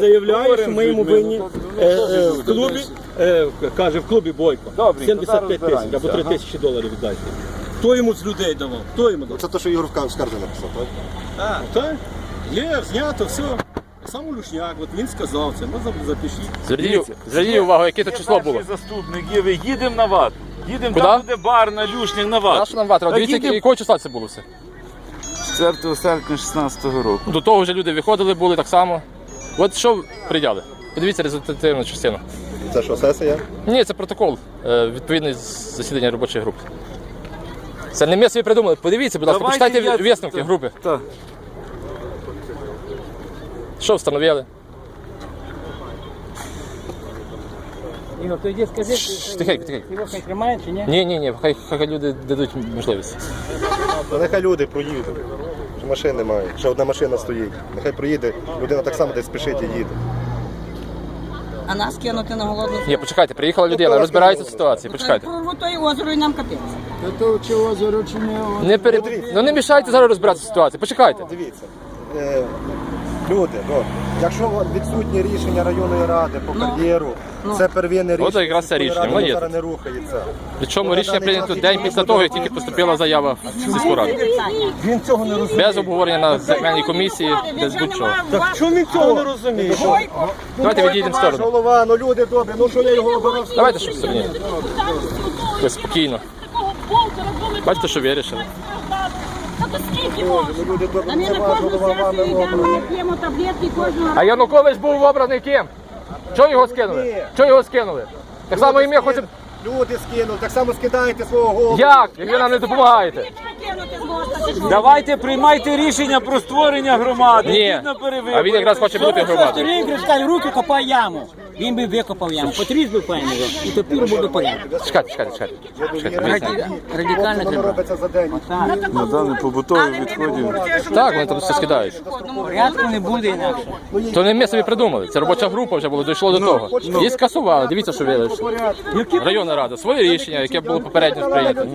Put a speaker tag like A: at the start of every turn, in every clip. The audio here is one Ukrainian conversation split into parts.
A: заявляє, що ми йому винні
B: ну,
A: е,
B: то
A: е, в клубі, е, каже, в клубі Бойко.
B: Добре,
A: 75
B: то
A: тисяч або 3
B: ага.
A: тисячі доларів віддайте. Хто йому з людей давав? Хто йому давав?
C: Це те, що Ігор в скарзі написав, так?
A: А, так? Є, знято, все. Сам Лушняк, от він сказав це, можна запишіть.
D: Зверніть, зверніть увагу, яке то число було.
B: Перший заступник є, ви їдемо на вату. Їдемо, там буде бар на Люшнях на вату.
D: Наша нам ватра. Дивіться,
B: їдемо
D: якого числа це було все.
B: 4 серпня 16 року.
D: До того вже люди виходили, були так само. От що прийняли? Подивіться результативну частину.
C: Це що, сесія?
D: Ні, це протокол, е, відповідний з засідання робочої групи. Це не ми собі придумали. Подивіться, будь ласка,
B: Давайте
D: почитайте
B: я-
D: висновки
B: так.
D: групи.
B: Так.
D: Що встановили?
E: Ігор, то йди скажи,
D: Тихенько, тихенько.
E: його хай тримає чи ні?
D: Ні, ні, ні, хай, хай люди дадуть можливість.
C: Та нехай люди проїдуть. Що машин немає. Ще одна машина стоїть. Нехай приїде, людина так само десь спішить і їде.
F: А нас кинути на голодну
D: Ні, почекайте, приїхала людина, розбирається в ситуації, почекайте.
F: Прорву то і озеро і нам капець.
D: Не пере... Ну не мішайте зараз розбиратися в ситуації, почекайте.
C: Дивіться. Е, люди, ну, якщо от відсутнє рішення районної ради по кар'єру, це первинне рішення.
D: якраз це рішення,
C: ради, зараз не рухається.
D: Причому рішення прийнято день після того, як тільки поступила заява в сільську раду.
A: Він цього не розуміє.
D: Без обговорення на земельній комісії, без будь-чого.
A: Так чому він цього не розуміє?
D: Давайте відійдемо в сторону.
C: голова, ну люди добрі, ну що я його обирав?
D: Давайте щоб стороні. Спокійно. Бачите, що вирішили.
C: Люди
F: А ми на
C: ваш
F: кожну
C: голова, вами
F: сесію йдемо,
C: обраний.
F: п'ємо таблетки кожного
D: А Янукович був обраний ким? Чого його скинули? Чого його скинули? Так само і ми хочемо.
C: Люди скинули, так само скидаєте свого голову.
D: Як? Як ви нам не допомагаєте?
B: Давайте приймайте рішення про створення громади.
D: Ні.
B: Йдіть на перевибори.
D: А він якраз хоче бути громадою.
E: Гришкаль, руки копай яму. Він би викопав яму, файно його, і тепер буде порядок.
D: Чекайте, чекайте, чекайте. Чекайте.
E: Радикально треба.
C: робиться за день.
B: На даний побутовий відходів.
D: Так, вони там все скидають.
E: Порядку не буде інакше.
D: То не ми собі придумали. Це робоча група вже була, дійшло до того. І скасували. Дивіться, що вирішили. Районна рада, своє рішення, яке було попередньо прийнято.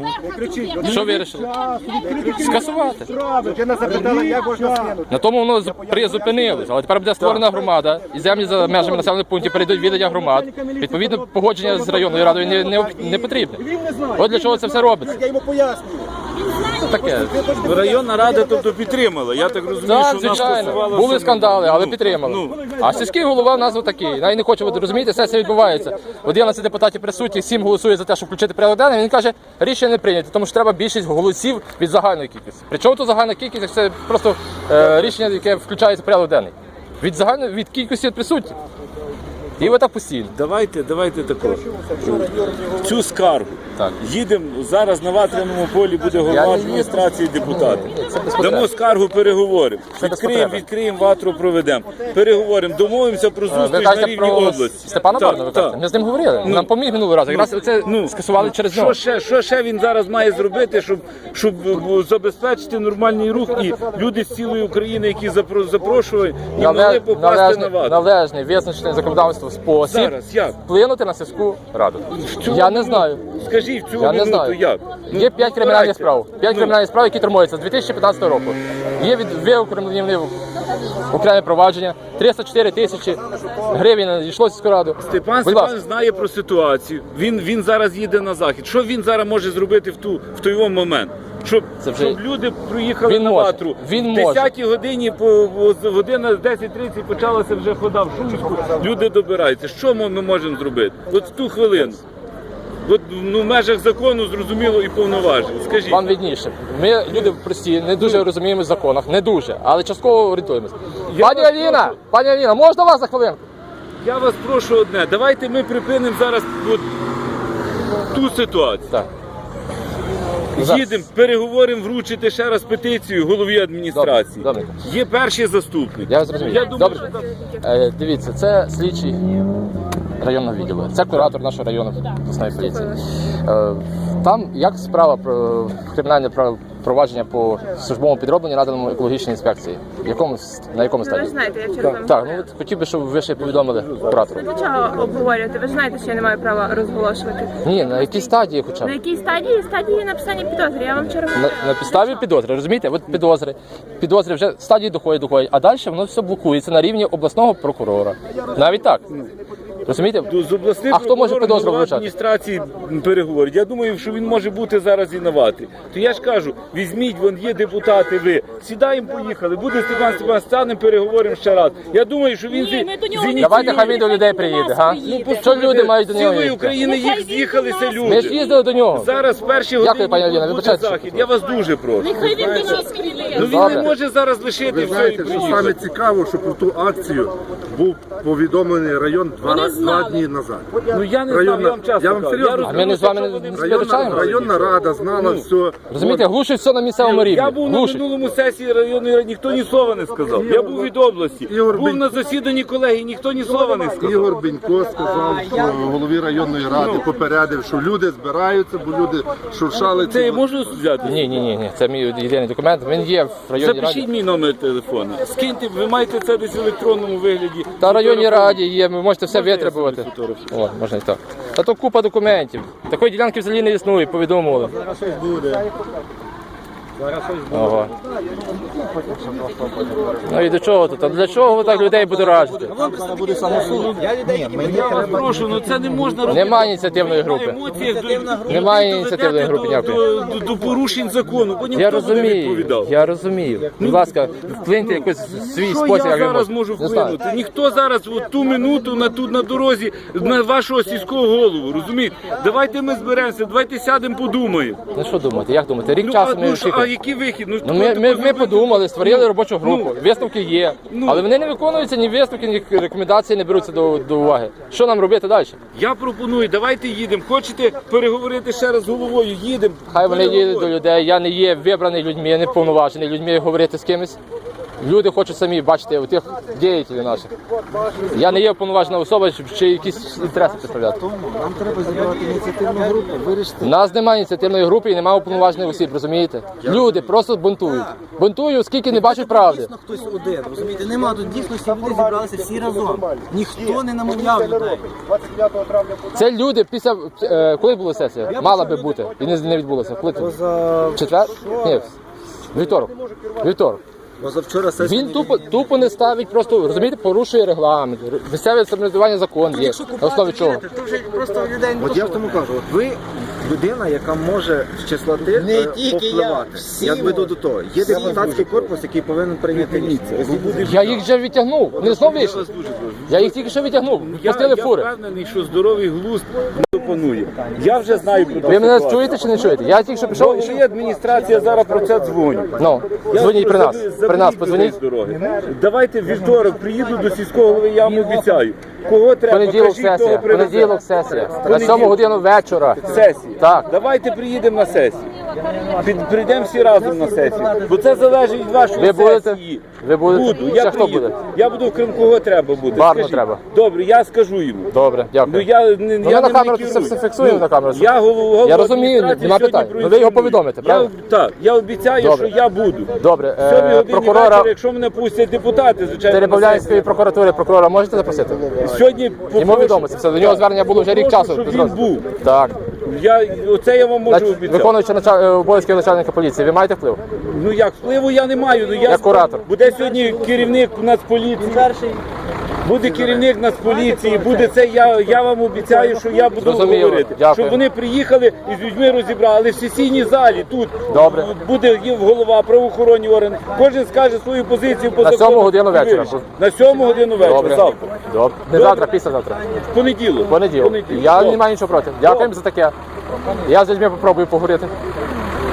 D: Що вирішили? Скасувати.
C: Людина запитала, як можна скинути.
D: На тому воно призупинилось, але тепер буде створена громада, і землі за межами населених пунктів перейдуть в віддання громад. Відповідно, погодження з районною радою не, не, не потрібне. От для чого це все робиться.
C: Я йому пояснюю.
D: Це таке.
B: Районна рада тобто підтримала. Я так розумію,
D: Так,
B: що вона
D: звичайно, були
B: все.
D: скандали, але
B: Ну,
D: підтримали.
B: ну.
D: А сільський голова в нас отакий. Навіть не хоче, ви розумієте, сесія відбувається. 11 депутатів присутніх, 7 голосує за те, щоб включити порядок денний. Він каже, рішення не прийнято, тому що треба більшість голосів від загальної кількості. Причому тут загальна кількість, як це просто е, рішення, яке включається в порядок денний. Від загальної від кількості присутніх. І отак постійно.
B: Давайте, давайте тако. Цю скаргу.
D: Так.
B: Їдемо зараз на ватряному полі буде голова адміністрації депутати. Дамо скаргу, переговоримо. Відкриємо, відкриємо ватру, проведемо. Переговоримо, домовимося про зустріч на рівні
D: про
B: області.
D: Степана Барна, ви
B: так.
D: кажете? Ми з ним говорили. Нам поміг минулий раз. Якраз це скасували через нього.
B: Що ще, що ще він зараз має зробити, щоб, щоб е, забезпечити нормальний рух і люди з цілої України, які запро- запрошують, не могли попасти на ватру?
D: належний визначений законодавством спосіб
B: Зараз як?
D: вплинути на сільську раду.
B: цю
D: Я не знаю.
B: Скажіть в цю
D: Я не
B: минуту
D: знаю.
B: як? Ну,
D: Є 5 кримінальних
B: давайте.
D: справ. 5
B: Ну,
D: кримінальних справ, які тримуються з 2015 року. Є від виокремлені окреме провадження. 304 тисячі гривень надійшло в сільську раду.
B: Степан
D: Будь ласка.
B: Степан знає про ситуацію. Він, він зараз їде на захід. Що він зараз може зробити в ту в той момент? Щоб,
D: Це вже-
B: щоб люди приїхали
D: Він
B: на
D: може.
B: ватру.
D: Він
B: в
D: може.
B: 10 годині по по- година 10.30 почалася вже хода в Шумську. Люди добираються. Що ми, ми можемо зробити? От в ту хвилину. От ну, в межах закону зрозуміло і повноважень. Скажіть.
D: Вам відніше. Ми люди прості, не дуже розуміємо в законах, не дуже, але частково орієнтуємося.
B: Я
D: Пані
B: вас
D: Аліна,
B: прошу.
D: пані Аліна, можна вас за хвилинку?
B: Я вас прошу одне. Давайте ми припинимо зараз от, ту ситуацію.
D: Так. Зараз.
B: Їдемо, переговоримо, вручити ще раз петицію голові адміністрації.
D: Добре,
B: Є перший заступник.
D: Я зрозумів.
B: Я думаю,
D: Добре.
B: що
D: Е, дивіться, це слідчий районного відділу. Це куратор нашого району обласної поліції. Е, там як справа про кримінальне право провадження по службовому підробленню наданому екологічній інспекції. В якому на якому
G: Ну, ви знаєте, я вчора
D: Так,
G: вам
D: так, ну от хотів би, щоб ви ще повідомили оператору.
G: Для чого обговорювати? Ви ж знаєте, що я не маю права розголошувати.
D: Ні, на якій стадії хоча
G: На якій стадії? Стадії написання підозри. Я вам вчора.
D: На, на підставі підозри, розумієте? От підозри. Підозри вже стадії доходять, доходять, а далі воно все блокується на рівні обласного прокурора. Навіть так. Розумієте?
B: З обласним
D: А хто може підозру
B: голова
D: вручати?
B: адміністрації переговорить. Я думаю, що він може бути зараз винуватий. То я ж кажу, візьміть, вон є депутати, ви сідаємо, поїхали. Буде Степан Степан станемо, переговоримо ще раз. Я думаю, що він
F: Ні,
B: зі-
F: до нього
B: зініціює-
D: Давайте хай він до людей приїде, га? Що люди мають до нього
B: Цілої
D: їхати?
B: України
F: Нехай
B: їх
F: він
B: з'їхалися
F: нас.
D: Ми ж
B: люди.
D: їздили до нього.
B: Зараз в перші години
D: пані Аліна,
B: буде
D: вибачайте, що-
B: захід. Я вас дуже прошу.
F: Нехай він до нас приїде.
B: Ну він
D: Добре.
B: не може зараз лишити
H: Ви
B: все і
H: знаєте, що саме цікаво, що про ту акцію був повідомлений район два,
F: Вони
H: два дні назад.
B: Ну я не знаю, я вам часто
H: я вам
B: кажу.
H: серйозно
D: А ми не з вами не-
B: вони-
D: не
H: Районна,
D: сперечаємося?
H: районна рада знала все.
D: Розумієте, глушить все на місцевому рівні.
B: Я був на
D: Глушить.
B: минулому сесії районної ради, ніхто ні слова не сказав. Я був від області.
H: Ігор
B: Був
H: Бень-
B: на засіданні колеги, ніхто ні слова не сказав.
H: Ігор Бенько сказав, що голові районної ради попередив, що люди збираються, бо люди шуршали
B: Це я
H: ці.
B: можу взяти?
D: Ні, ні, ні, ні. Це мій єдиний документ. Він є в районній
B: Запишіть
D: раді.
B: мій номер телефону. Скиньте, ви маєте це десь в електронному вигляді.
D: Та районній раді є, ви можете все
B: Фотографую?
D: О, можна і так. Та то купа документів. Такої ділянки взагалі не існує, повідомили.
A: Зараз щось буде.
D: Ого. Ну і до чого тут? А для чого ви так людей будоражите?
A: Буде самосуд.
B: Я вас прошу, ну це не можна робити.
D: Немає ініціативної групи.
B: до-
D: Немає ініціативної групи
B: до,
D: ніякої.
B: до, до порушень закону. Потім
D: Я
B: хто буде
D: розумію,
B: відповідав?
D: я розумію. Будь ласка, вплиньте якось в свій
B: Що
D: спосіб,
B: я
D: як ви
B: зараз
D: можете.
B: можу
D: Не знаю.
B: вплинути? Ніхто зараз от ту минуту на тут на дорозі на вашого сільського голову. Розумієте? Давайте ми зберемося, давайте сядемо, подумаємо.
D: Ну що думаєте, як думаєте? Рік
B: Ну,
D: часу
B: а,
D: ми
B: ну, а
D: очікуємо.
B: Який вихід?
D: Ну,
B: Ну,
D: ми, ми, ми подумали, створили
B: Ну,
D: робочу групу, висновки є,
B: Ну.
D: але вони не виконуються, ні висновки, ні рекомендації не беруться до, до уваги. Що нам робити далі?
B: Я пропоную, давайте їдемо. Хочете переговорити ще раз з головою? Їдемо.
D: Хай вони їдуть до людей. Я не є вибраний людьми, я не повноважений людьми говорити з кимось. Люди хочуть самі бачити у тих діятелів наших. Я не є повноважена особа, щоб ще якісь інтереси представляти.
C: Нам треба зібрати ініціативну групу, вирішити.
D: У нас немає ініціативної групи і немає уповноважених осіб, розумієте? Люди просто бунтують. Бунтують, оскільки не бачать правди.
I: Дійсно хтось один, розумієте? Нема тут дійсно всі люди зібралися всі разом. Ніхто не намовляв людей.
D: Це люди після е, коли була сесія? Мала би бути і не, не відбулося. Коли це? Четвер? Ні, вівторок. Вівторок.
I: Позавчора сесія.
D: Він тупо, тупо не ставить, просто розумієте, порушує регламент. Місцеве самоврядування закон є. На основі чого?
I: то вже просто людей не
C: От я в тому кажу, от ви людина, яка може з числа тих
I: Не
C: е,
I: тільки я,
C: повпливати.
I: всі
C: Я веду
I: можуть.
C: до того. Є депутатський корпус, який повинен прийняти рішення.
D: Я їх вже відтягнув. Вони знов
B: Я
D: вийшли. Я їх тільки що відтягнув.
B: Я,
D: Пустили
B: я
D: фури.
B: впевнений, що здоровий глузд не. Я вже знаю про
D: Ви мене чуєте чи не чуєте? Я тільки що пішов. і-
B: адміністрація зараз про це дзвонить.
D: Ну,
B: Я
D: дзвоніть при нас.
B: заберіть
D: При нас
B: людей
D: подзвоніть.
B: з дороги. Давайте в вівторок приїду до сільського голови, я вам обіцяю. Кого треба,
D: Понеділок
B: того
D: сесія.
B: привезе.
D: Понеділок сесія. На
B: Понеділок.
D: 7 годину вечора.
B: Сесія.
D: Так.
B: Давайте приїдемо на сесію. Під, прийдемо всі разом на сесію. Бо це залежить від вашої
D: Ви будете?
B: сесії.
D: Ви будете?
B: Буду. Я
D: хто
B: приїду.
D: буде?
B: Я буду в Крим, кого треба буде.
D: Барну
B: Скажіть.
D: треба.
B: Добре, я скажу йому.
D: Добре,
B: Ну я не
D: Ну,
B: я
D: на
B: ним
D: камеру
B: не
D: це
B: керую.
D: все фіксуємо
B: Ну,
D: на камеру.
B: Я голова
D: Я розумію,
B: адміністрації
D: нема
B: сьогодні
D: питань. Ну, ви його
B: проінформую.
D: повідомите, правда?
B: Я, так, я обіцяю,
D: Добре.
B: що я буду.
D: Добре,
B: В сьомій
D: е,
B: годині
D: прокурора
B: вечора, якщо мене пустять депутати, звичайно.
D: Теребовлянської прокуратури прокурора можете запросити?
B: Сьогодні
D: Йому
B: попрошу-
D: відомо це все. До нього звернення було вже рік
B: попрошу,
D: часу.
B: щоб він був.
D: Так.
B: Я, оце я вам можу обіцяти.
D: Виконуючи началь- е, обов'язки начальника поліції, ви маєте вплив?
B: Ну як впливу я не маю. Ну, я
D: Як куратор.
B: Буде сьогодні керівник Нацполіції. Буде керівник Нацполіції, буде це. Я, я вам обіцяю, що я буду
D: Зрозуміло.
B: говорити.
D: Дякую.
B: Щоб вони приїхали і з людьми розібрали в сесійній залі. Тут
D: Добре.
B: буде голова, правоохоронні органи. Кожен скаже свою позицію по
D: На
B: закону.
D: сьому годину вечора.
B: На сьому годину вечора.
D: Добре.
B: Завтра.
D: Добре. Не завтра, післязавтра.
B: В понеділок.
D: Понеділок. Я
B: Добре.
D: не маю нічого проти. Дякуємо за таке. Я з людьми попробую поговорити.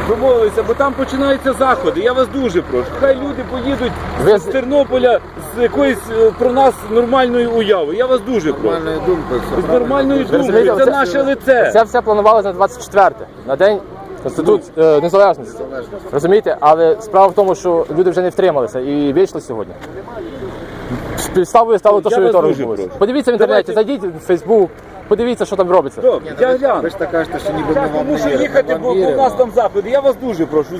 B: Домовилися, бо там починаються заходи. Я вас дуже прошу. Хай люди поїдуть
D: Ви
B: з Тернополя з якоюсь е, про нас нормальною уявою. Я вас дуже прошу. З нормальною думкою.
D: розумієте,
B: Це наше лице.
D: Це все планувалося на 24 на день Конститут е, незалежності. Розумієте? Але справа в тому, що люди вже не втрималися і вийшли сьогодні. Підставою стало те,
B: Я
D: що
B: вас
D: вівторок
B: дуже
D: відбулося.
B: прошу.
D: Подивіться в інтернеті,
B: Давайте.
D: зайдіть в Фейсбук, подивіться, що там робиться.
B: Добре, я гляну.
C: Ви ж так кажете, що ніби
B: Я
C: вам не
B: мушу
C: віримо.
B: їхати, бо у
C: віримо.
B: нас там заходи. Я вас дуже прошу,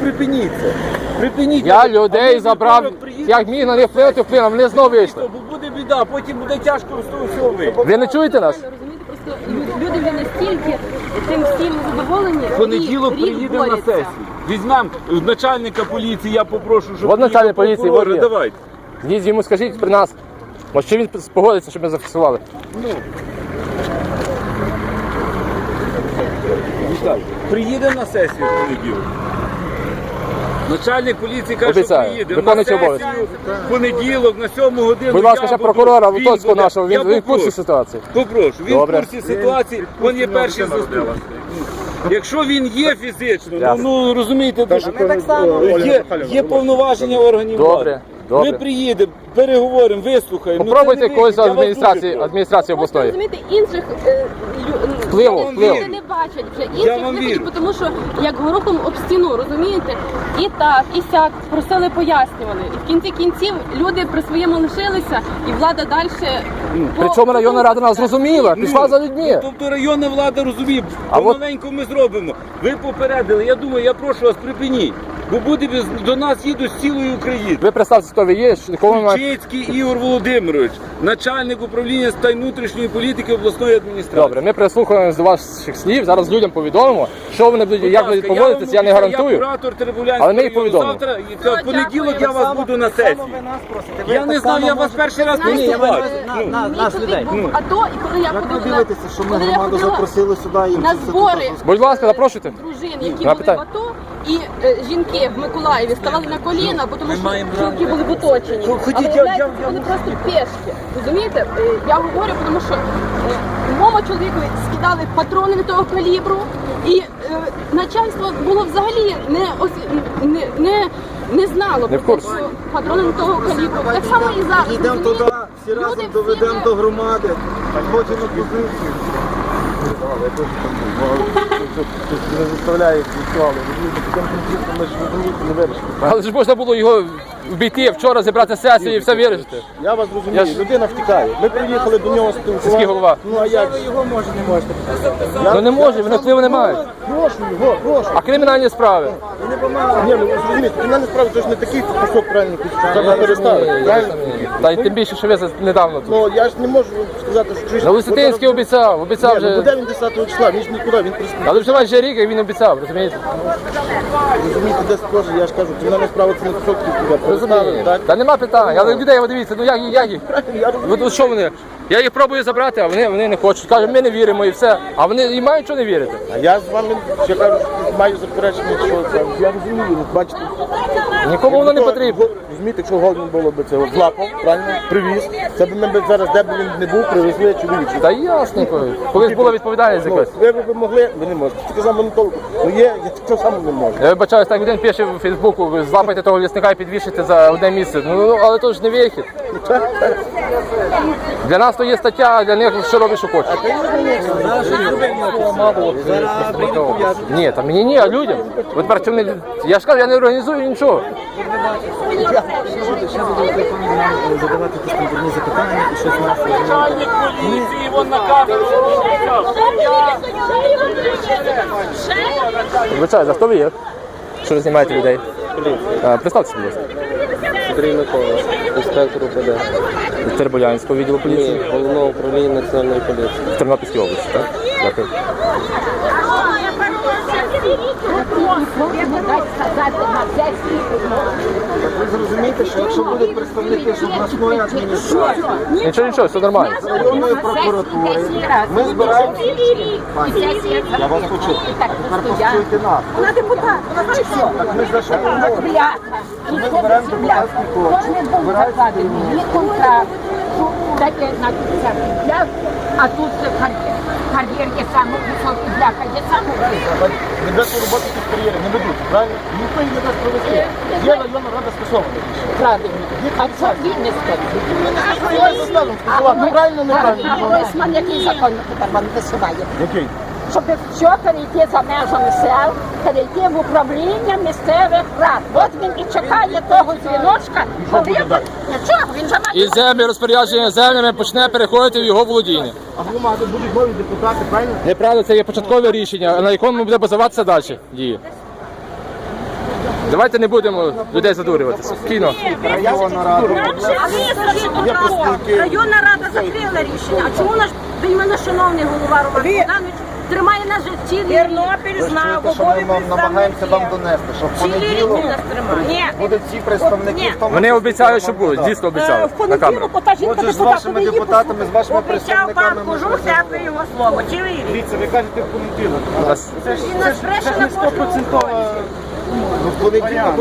B: припиніться. Припиніть.
D: Я людей забрав, як міг на них вплинути, вплинув, вони знову вийшли.
B: Бо буде біда, потім буде тяжко з того всього вийти.
D: Ви не чуєте нас?
G: Розумієте, просто лю- люди вже настільки тим всім задоволені.
B: В понеділок приїдемо на сесію. Візьмемо начальника поліції, я попрошу, щоб
D: От начальник
B: приїхав
D: поліції,
B: прокурор,
D: от є.
B: давайте.
D: Їдь йому скажіть при нас. Може, чи він спогодиться, щоб ми зафіксували?
B: Віталій, Приїдемо на сесію в понеділок. Начальник поліції каже,
D: Обіцяю.
B: що приїде.
D: Виконуючий
B: на сесію в понеділок на 7 годину.
D: Будь ласка,
B: я
D: ще
B: буду,
D: прокурора
B: він
D: Витоцького
B: буде.
D: нашого,
B: Я
D: він, він в курсі
B: попрошу.
D: ситуації.
B: Попрошу, він
D: Добре.
B: в курсі ситуації, він є перший заступник. Якщо він є фізично, ну,
D: Ясно.
B: ну розумієте,
C: Ми так само.
B: є, є повноваження органів
D: Добре,
B: влади.
D: добре.
B: Ми приїдемо, переговоримо, вислухаємо.
D: Попробуйте
B: Ну, це не
D: когось з
B: вихід, я вас дуже
D: адміністрації,
B: прошу.
D: адміністрації
G: Просто
D: обласної.
G: розумієте, інших е, лю-
D: Впливу,
G: люди
D: впливу.
G: не бачать вже. Інших
B: вам
G: не
B: вірю.
G: бачать, тому що як горохом об стіну, розумієте? І так, і сяк, просили, пояснювали. І в кінці кінців люди при своєму лишилися, і влада далі.
D: Причому районна рада нас зрозуміла, пішла за людьми.
B: Тобто районна влада розуміє,
D: А от-
B: помаленьку ми зробимо. Ви попередили, я думаю, я прошу вас, припиніть. Бо буде без- до нас їдуть з цілої України.
D: Ви представте, хто ви є, кого ви маєте.
B: Чецький Ігор Володимирович, начальник управління з питань внутрішньої політики обласної адміністрації.
D: Добре, ми прислухаємося до ваших слів. Зараз людям повідомимо, що вони будуть,
B: Будь
D: як
B: ласка,
D: будуть поводитися, я не гарантую.
B: Я куратор
D: Але ми їх повідомимо.
B: Завтра, в понеділок я вас буду на сесії. Я не знав, я вас перший раз
G: на-
B: Ну,
G: на- Мій чоловік був в АТО, і коли я ходила
C: дивитеся, що ми громаду запросили сюди і
G: на збори
D: Будь ласка, запрошуйте.
G: дружин, які були в АТО, і е, жінки в Миколаєві ставали на коліна, бо тому що чоловіки були в оточенні.
B: Ходіть,
G: Але
B: я-
G: виявляється,
B: я- я-
G: вони просто пешки. Розумієте? Е, Я говорю, тому що е, моєму чоловікові скидали патрони не того калібру, і е, начальство було взагалі не осі- не, не, не знало
D: Не
G: про те, що патрони не того калібру. Так само і зараз.
C: Йдемо
G: розумієте?
C: туди, всі
G: Люди
C: разом
G: всі
C: доведемо до громади, хочемо позицію. Не заставляє конфліктом ми ж не вирішимо.
D: Але ж можна було його обійти вчора, зібрати сесію і все вирішити.
C: Я вас розумію,
D: Я ж-
C: людина втікає. Ми приїхали до нього
D: Сільський
C: спілкуватися.
D: голова.
C: Ну а як? Ви його може не можете
D: Ну не може, вони впливу не мають.
C: Прошу його, прошу.
D: А кримінальні справи?
C: Ні, ну ви зрозумієте, мене насправді це ж не такий кусок правильний кусок. Треба переставити. Правильно?
D: Та й тим більше, що ви за- недавно тут.
C: Ну я ж не можу сказати, що чуєш.
D: На Лиситинський обіцяв, обіцяв
C: Ні, ну
D: вже.
C: буде він 10 числа, він ж нікуди, він просто
D: Але вже майже рік, як він обіцяв, розумієте?
C: розумієте, десь теж, я ж кажу, кримінальна справа це не кусок туди.
D: Розумію. Та нема питань, але людей, дивіться, ну як, їх- як їх? От, от що вони? Я їх пробую забрати, а вони, вони не хочуть. Кажуть, ми не віримо і все. А вони і мають що не вірити.
C: А я з вами ще кажу, що маю заперечення, що це. Я розумію, ну, бачите.
D: Нікому воно не потрібно.
C: Розумієте, якщо головне було б це от злапав, правильно, привіз. Це б ми б зараз, де б він не був, привезли чоловічу.
D: Та ясненько. Колись була відповідальність
C: Ну,
D: якась.
C: ви б могли, ви не можете. Тільки за монотолку. Ну є, я так само не можу.
D: Я вибачаюсь, так один пише в Фейсбуку, ви злапайте того лісника і підвішите за одне місце. Ну, але то ж не вихід. Для нас то є стаття, для них що робиш, що хочеш. Ні, та мені ні, а людям. От тепер чому не... Я ж кажу, я не організую нічого.
I: задавати якісь запитання і щось нас
B: Начальник поліції, вон на камеру.
D: Вибачаюсь, а хто ви є? Що ви знімаєте людей? А, Представте собі, будь ласка.
J: Андрій Микола, інспектор УПД,
D: Тербулянського відділу поліції
J: головного управління національної поліції.
D: в Тернопільській області, так? Дякую.
C: Я будуть представники з обласної адміністрації,
D: Нічого, нічого, все нормально.
C: з районної прокуратури, ми збираємо. Я вас почув. А тепер послухайте нас.
F: Вона депутат, вона знає що?
C: Так ми за що говоримо?
F: Бляха.
C: Ми збираємо депутатський корпус.
F: Кожен був закладений, є контракт, таке на пляж, а тут кар'єр. Кар'єр є саме високий, бляха є саме високий.
C: Ведеться роботи під кар'єри, не ведуть, правильно? Ніхто їх не дасть провести. Є районна рада
F: Правильно. А це він не скаже.
C: Я заставив скасувати, правильно,
F: А. Гройсман який закон тепер вам висуває?
C: Який?
F: щоб все перейти за межами сел, перейти в управління місцевих рад. От він і чекає того дзвіночка, коли нічого, він же має
D: І землі, розпорядження землями почне переходити в його володіння.
C: А громади будуть нові депутати, правильно?
D: Неправда, це є початкове рішення, на якому буде базуватися далі дії. Давайте не будемо людей задурювати. Спокійно.
C: Районна рада.
G: Нам. Районна рада закрила рішення. А чому наш він мене шановний голова Роман Богданович тримає нас вже цілий Тернопіль знав,
C: що ми вам намагаємося вам донести, що в понеділок
G: нас тримає.
C: Будуть ці представники, в тому
D: Вони
C: числі
D: обіцяють, що будуть, дійсно обіцяють.
G: В
D: На камеру.
G: понеділок ота жінка
C: Отже, з
G: депутат
C: вашими
G: не її
C: депутатами, з вашими
G: Обіцяв пан Кожух, дякую його слово. Чи ви?
C: Дивіться, ви кажете в понеділок.
D: Нас-
G: Він нас бреше на кожному.
C: Ну, в понеділок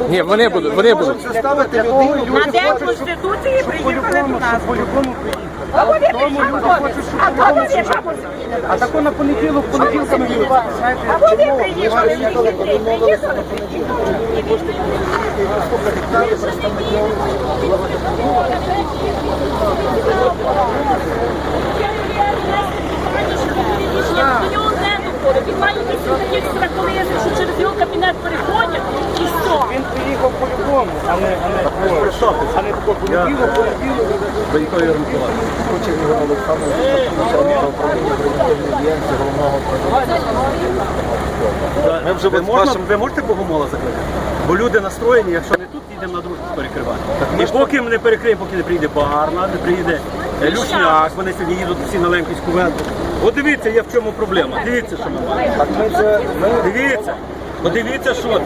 D: Ні, вони будуть, вони будуть.
G: На
C: люди
G: день Конституції приїхали до нас. А вони приїхали. А.
C: А тако на понеділок, понеділками знаєте,
G: А вони приїхали. Приїхали. Приїхали. Він має вісім таких страхових, що через його кабінет переходять і все.
C: Він приїхав по-любому, а не, а не, а не тако понеділок, понеділок. Хоче Ігор Олександрович, начальника управління превентивної діяльності головного
A: Ми вже ви, можете Богомола закликати? Бо люди настроєні, якщо не тут, їдемо на дружбу перекривати. І поки ми не перекриємо, поки не приїде Барна, не приїде е, Люшняк, вони сьогодні їдуть всі на Лемківську венту. От дивіться, є в чому проблема. Дивіться, що ми маємо.
C: Так ми це,
A: Дивіться. Подивіться, що